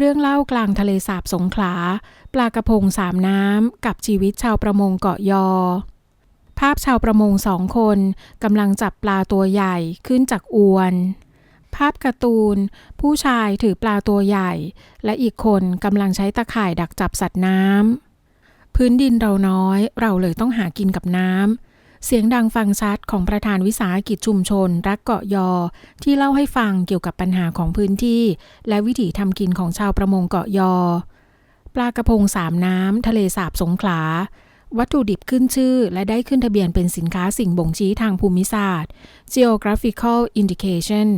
เรื่องเล่ากลางทะเลสาบสงขลา ปลากระพงสามน้ำ กับชีวิตชาวประมงเกาะยอ ภาพชาวประมงสองคนกำลังจับปลาตัวใหญ่ขึ้นจากอวน ภาพการ์ตูน ผู้ชายถือปลาตัวใหญ่ และอีกคนกำลังใช้ตะข่ายดักจับสัตว์น้ำพื้นดินเราน้อยเราเลยต้องหากินกับน้ำ เสียงดังฟังชัดของประธานวิสาหกิจชุมชน รักเกาะยอ ที่เล่าให้ฟังเกี่ยวกับปัญหาของพื้นที่ และวิถีทำกินของชาวประมงเกาะยอ ปลากระพงสามน้ำ ทะเลสาบสงขลา วัตถุดิบขึ้นชื่อ และได้ขึ้นทะเบียนเป็นสินค้าสิ่งบ่งชี้ทางภูมิศาสตร์ Geographical Indication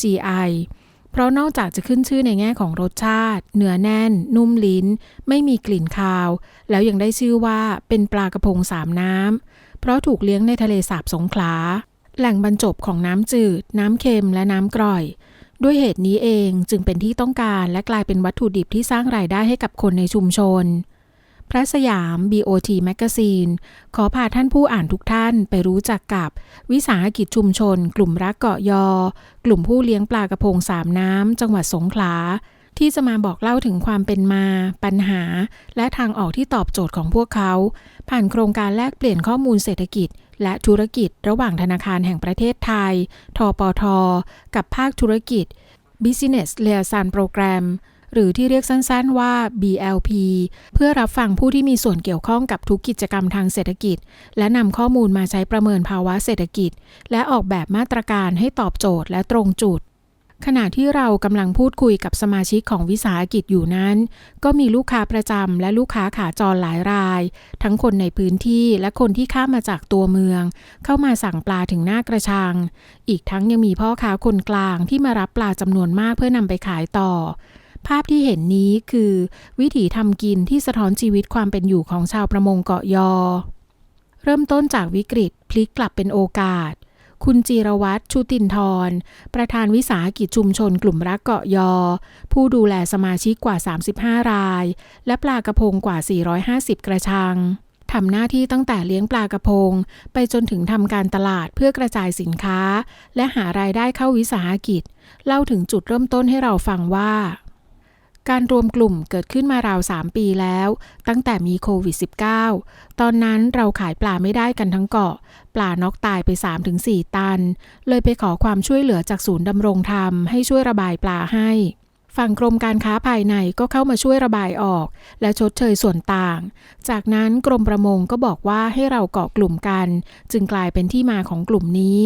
GI เพราะนอกจากจะขึ้นชื่อในแง่ของรสชาติ เนื้อแน่น นุ่มลิ้น ไม่มีกลิ่นคาว แล้วยังได้ชื่อว่าเป็นปลากระพงสามน้ำ เพราะถูกเลี้ยงในทะเลสาบสงขลา แหล่งบรรจบของน้ำจืด น้ำเค็มและน้ำกร่อย ด้วยเหตุนี้เองจึงเป็นที่ต้องการและกลายเป็นวัตถุดิบที่สร้างรายได้ให้กับคนในชุมชน พระสยาม BOT Magazine ขอพาท่านผู้อ่านทุกท่านไปรู้จักกับ วิสาหกิจชุมชน กลุ่มรักเกาะยอ กลุ่มผู้เลี้ยงปลากระพงสามน้ำ จังหวัดสงขลา ที่จะมาบอกเล่าถึงความเป็นมา ปัญหา และทางออกที่ตอบโจทย์ของพวกเขา ผ่านโครงการแลกเปลี่ยนข้อมูลเศรษฐกิจ และธุรกิจระหว่างธนาคารแห่งประเทศไทย ทปท กับภาคธุรกิจ Business Liaison Program หรือที่เรียกสั้นๆว่า BLP เพื่อรับฟังผู้ที่มีส่วนเกี่ยวข้องกับทุกกิจกรรมทางเศรษฐกิจ และนำข้อมูลมาใช้ประเมินภาวะเศรษฐกิจ และออกแบบมาตรการให้ตอบโจทย์และตรงจุด ขณะที่เรากำลังพูดคุยกับสมาชิกของวิสาหกิจอยู่นั้น ก็มีลูกค้าประจำและลูกค้าขาจรหลายราย ทั้งคนในพื้นที่และคนที่ข้ามมาจากตัวเมือง เข้ามาสั่งปลาถึงหน้ากระชัง อีกทั้งยังมีพ่อค้าคนกลางที่มารับปลาจำนวนมากเพื่อนำไปขายต่อภาพที่เห็นนี้คือ วิถีทำกินที่สะท้อนชีวิตความเป็นอยู่ของชาวประมงเกาะยอ เริ่มต้นจากวิกฤตพลิกกลับเป็นโอกาส คุณจีรวัตรชุตินทร์ประธานวิสาหกิจชุมชนกลุ่มรักเกาะยอ ผู้ดูแลสมาชิกกว่า 35 ราย และปลากระพงกว่า 450 กระชังทำหน้าที่ตั้งแต่เลี้ยงปลากระพง ไปจนถึงทำการตลาดเพื่อกระจายสินค้า และหารายได้เข้าวิสาหกิจ เล่าถึงจุดเริ่มต้นให้เราฟังว่า การรวมกลุ่มเกิดขึ้นมาราว 3 ปีแล้ว ตั้งแต่มีโควิด -19 ตอนนั้นเราขายปลาไม่ได้กันทั้งเกาะ ปลานอกตายไป 3-4 ตัน เลยไปขอความช่วยเหลือจากศูนย์ดำรงธรรมให้ช่วยระบายปลาให้ ฝั่งกรมการค้าภายในก็เข้ามาช่วยระบายออก และชดเชยส่วนต่าง จากนั้นกรมประมงก็บอกว่าให้เราเกาะกลุ่มกัน จึงกลายเป็นที่มาของกลุ่มนี้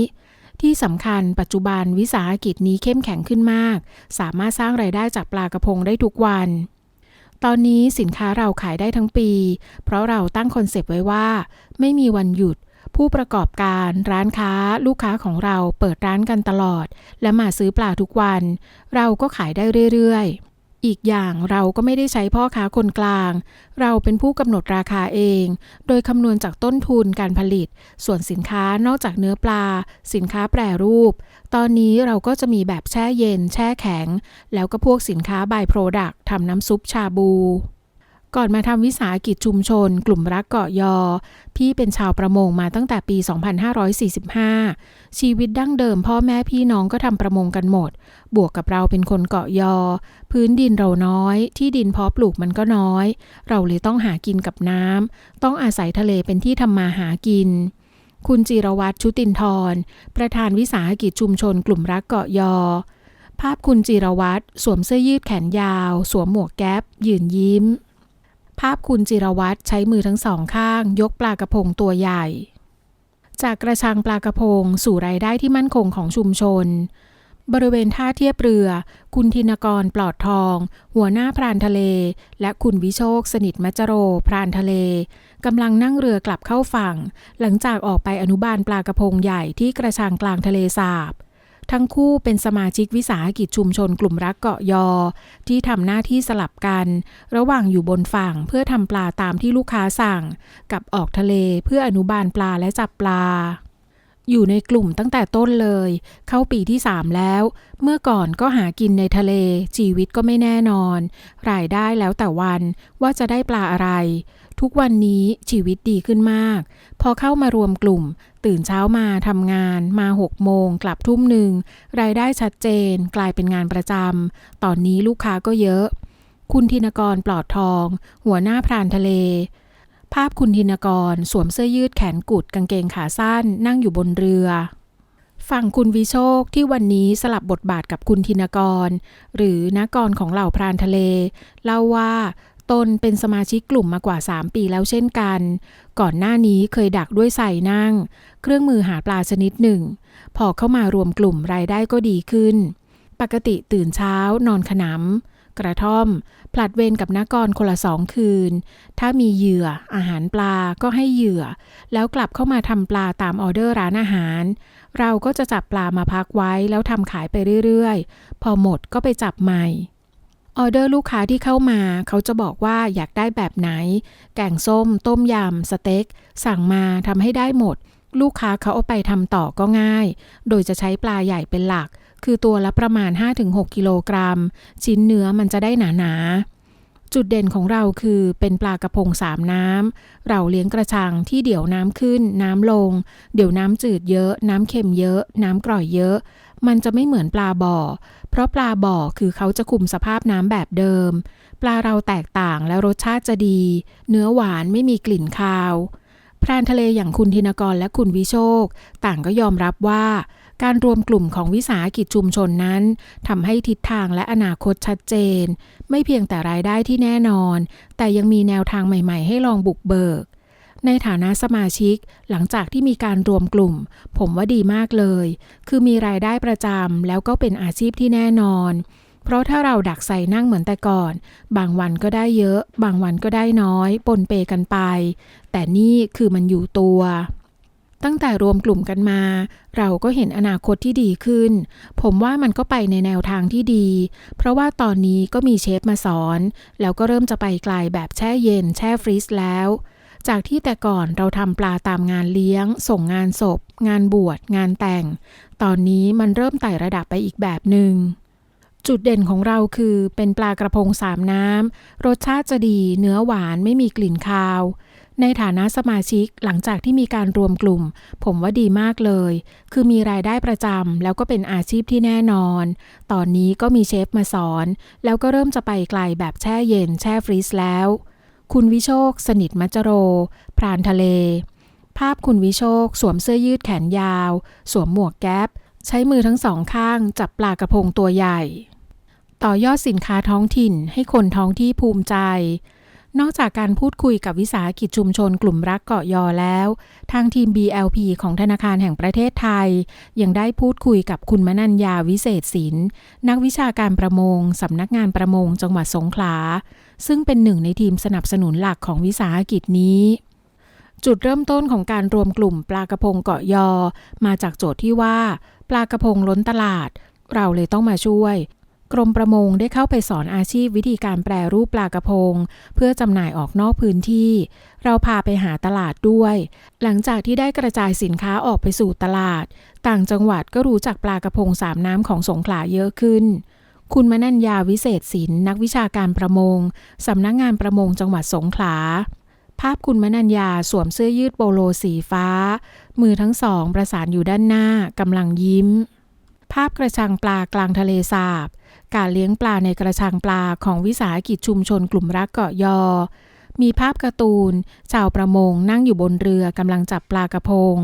ที่สำคัญปัจจุบันวิสาหกิจนี้เข้มแข็งขึ้นมาก สามารถสร้างไรายได้จากปลากระพงได้ทุกวัน ตอนนี้สินค้าเราขายได้ทั้งปี เพราะเราตั้งคอนเซปต์ไว้ว่า ไม่มีวันหยุด ผู้ประกอบการร้านค้า ลูกค้าของเราเปิดร้านกันตลอด และมาซื้อปลาทุกวัน เราก็ขายได้เรื่อยๆ อีกอย่างเราก็ไม่ได้ใช้พ่อค้าคนกลาง เราเป็นผู้กำหนดราคาเอง โดยคำนวณจากต้นทุนการผลิต ส่วนสินค้านอกจากเนื้อปลา สินค้าแปรรูป ตอนนี้เราก็จะมีแบบแช่เย็น แช่แข็ง แล้วก็พวกสินค้าบายโปรดักต์ทำน้ำซุปชาบู ก่อนมาทำวิสาหกิจชุมชน กลุ่มรักเกาะยอ พี่เป็นชาวประมงมาตั้งแต่ปี 2545 ชีวิตดั้งเดิมพ่อแม่พี่น้องก็ทำประมงกันหมด บวกกับเราเป็นคนเกาะยอ พื้นดินเราน้อย ที่ดินเพาะปลูกมันก็น้อย เราเลยต้องหากินกับน้ำต้องอาศัยทะเลเป็นที่ทำมาหากินคุณจิรวัตรชุตินทรประธานวิสาหกิจชุมชนกลุ่มรักเกาะยอ ภาพคุณจิรวัตรสวมเสื้อยืดแขนยาว สวมหมวกแก๊ปยืนยิ้ม ภาพคุณจิรวัตรใช้มือทั้งสองข้าง ยกปลากระพงตัวใหญ่ จากกระชังปลากระพงสู่รายได้ที่มั่นคงของชุมชน บริเวณท่าเทียบเรือ คุณธินกรปลอดทอง หัวหน้าพรานทะเล และคุณวิโชค สนิทมัจจโร พรานทะเลกำลังนั่งเรือกลับเข้าฝั่ง หลังจากออกไปอนุบาลปลากระพงใหญ่ที่กระชังกลางทะเลสาบ ทั้งคู่เป็นสมาชิกวิสาหกิจชุมชนกลุ่มรักเกาะยอ ที่ทำหน้าที่สลับกัน ระหว่างอยู่บนฝั่งเพื่อทำปลาตามที่ลูกค้าสั่ง กับออกทะเลเพื่ออนุบาลปลาและจับปลา อยู่ในกลุ่มตั้งแต่ต้นเลย เข้าปีที่3แล้ว เมื่อก่อนก็หากินในทะเล ชีวิตก็ไม่แน่นอน รายได้แล้วแต่วันว่าจะได้ปลาอะไรทุกวันนี้ชีวิตดีขึ้นมาก พอเข้ามารวมกลุ่ม ตื่นเช้ามาทำงานมา6โมงกลับทุ่มหนึ่งรายได้ชัดเจน กลายเป็นงานประจำตอนนี้ลูกค้าก็เยอะ คุณธินกรปลอดทอง หัวหน้าพรานทะเล ภาพคุณธินกรสวมเสื้อยืดแขนกุดกางเกงขาสั้น นั่งอยู่บนเรือฝั่งคุณวิโชคที่วันนี้สลับบทบาทกับคุณธินกร หรือนักกรของเหล่าพรานทะเล เล่าว่า ตนเป็นสมาชิกกลุ่มมากว่า 3 ปีแล้วเช่นกัน ก่อนหน้านี้เคยดักด้วยใส่นั่ง เครื่องมือหาปลาชนิดหนึ่ง พอเข้ามารวมกลุ่มรายได้ก็ดีขึ้น ปกติตื่นเช้านอนขนำกระท่อม ผลัดเวรกับนักกรคนละสองคืน ถ้ามีเหยื่อ อาหารปลาก็ให้เหยื่อ แล้วกลับเข้ามาทำปลาตามออเดอร์ร้านอาหาร เราก็จะจับปลามาพักไว้แล้วทำขายไปเรื่อยๆ พอหมดก็ไปจับใหม่ ออเดอร์ลูกค้าที่เข้ามา เขาจะบอกว่าอยากได้แบบไหน แกงส้ม ต้มยำ สเต็ก สั่งมาทำให้ได้หมด ลูกค้าเขาเอาไปทำต่อก็ง่าย โดยจะใช้ปลาใหญ่เป็นหลัก คือตัวละประมาณ 5-6 กิโลกรัม ชิ้นเนื้อมันจะได้หนาๆ จุดเด่นของเราคือเป็นปลากระพงสามน้ำ เราเลี้ยงกระชังที่เดี๋ยวน้ำขึ้น น้ำลง เดี๋ยวน้ำจืดเยอะ น้ำเค็มเยอะ น้ำกร่อยเยอะ มันจะไม่เหมือนปลาบ่อ เพราะปลาบ่อคือเขาจะคุมสภาพน้ำแบบเดิม ปลาเราแตกต่างและรสชาติจะดี เนื้อหวานไม่มีกลิ่นคาว พรานทะเลอย่างคุณธินกรและคุณวิโชค ต่างก็ยอมรับว่า การรวมกลุ่มของวิสาหกิจชุมชนนั้นทำให้ทิศทางและอนาคตชัดเจน ไม่เพียงแต่รายได้ที่แน่นอน แต่ยังมีแนวทางใหม่ ๆ ให้ลองบุกเบิก ในฐานะสมาชิก หลังจากที่มีการรวมกลุ่ม ผมว่าดีมากเลย คือมีรายได้ประจำแล้วก็เป็นอาชีพที่แน่นอน เพราะถ้าเราดักใส่นั่งเหมือนแต่ก่อน บางวันก็ได้เยอะ บางวันก็ได้น้อย ปนเปกันไป แต่นี่คือมันอยู่ตัว ตั้งแต่รวมกลุ่มกันมา เราก็เห็นอนาคตที่ดีขึ้น ผมว่ามันก็ไปในแนวทางที่ดี เพราะว่าตอนนี้ก็มีเชฟมาสอน แล้วก็เริ่มจะไปไกลแบบแช่เย็น แช่ฟรีซแล้วจากที่แต่ก่อนเราทำปลาตามงานเลี้ยง ส่งงานศพ งานบวช งานแต่ง ตอนนี้มันเริ่มไต่ระดับไปอีกแบบหนึง่ง จุดเด่นของเราคือเป็นปลากระพงสามน้ำ รสชาติจะดีเนื้อหวานไม่มีกลิ่นคาว ในฐานะสมาชิกหลังจากที่มีการรวมกลุ่ม ผมว่าดีมากเลย คือมีรายได้ประจำแล้วก็เป็นอาชีพที่แน่นอน ตอนนี้ก็มีเชฟมาสอน แล้วก็เริ่มจะไปไกลแบบแช่เย็นแช่ฟรีซแล้ว คุณวิโชค สนิทมัจโร พรานทะเล ภาพคุณวิโชค สวมเสื้อยืดแขนยาว สวมหมวกแก๊ปใช้มือทั้งสองข้างจับปลากระพงตัวใหญ่ ต่อยอดสินค้าท้องถิ่นให้คนท้องที่ภูมิใจ นอกจากการพูดคุยกับวิสาหกิจชุมชนกลุ่มรักเกาะยอแล้ว ทางทีม BLP ของธนาคารแห่งประเทศไทย ยังได้พูดคุยกับคุณมนัญญาวิเศษศิลป์นักวิชาการประมงสำนักงานประมงจังหวัดสงขลา ซึ่งเป็นหนึ่งในทีมสนับสนุนหลักของวิสาหกิจนี้จุดเริ่มต้นของการรวมกลุ่มปลากระพงเกาะยอ มาจากโจทย์ที่ว่า ปลากระพงล้นตลาด เราเลยต้องมาช่วย กรมประมงได้เข้าไปสอนอาชีพวิธีการแปรรูปปลากระพง เพื่อจำหน่ายออกนอกพื้นที่ เราพาไปหาตลาดด้วย หลังจากที่ได้กระจายสินค้าออกไปสู่ตลาด ต่างจังหวัดก็รู้จักปลากระพงสามน้ำของสงขลาเยอะขึ้น คุณมนัญญาวิเศษศิลป์นักวิชาการประมงสำนักงานประมงจังหวัดสงขลาภาพคุณมนัญญาสวมเสื้อยืดโปโลสีฟ้า มือทั้งสองประสานอยู่ด้านหน้ากำลังยิ้ม ภาพกระชังปลากลางทะเลสาบ การเลี้ยงปลาในกระชังปลาของวิสาหกิจชุมชนกลุ่มรักเกาะยอ มีภาพการ์ตูน ชาวประมงนั่งอยู่บนเรือกำลังจับปลากระพง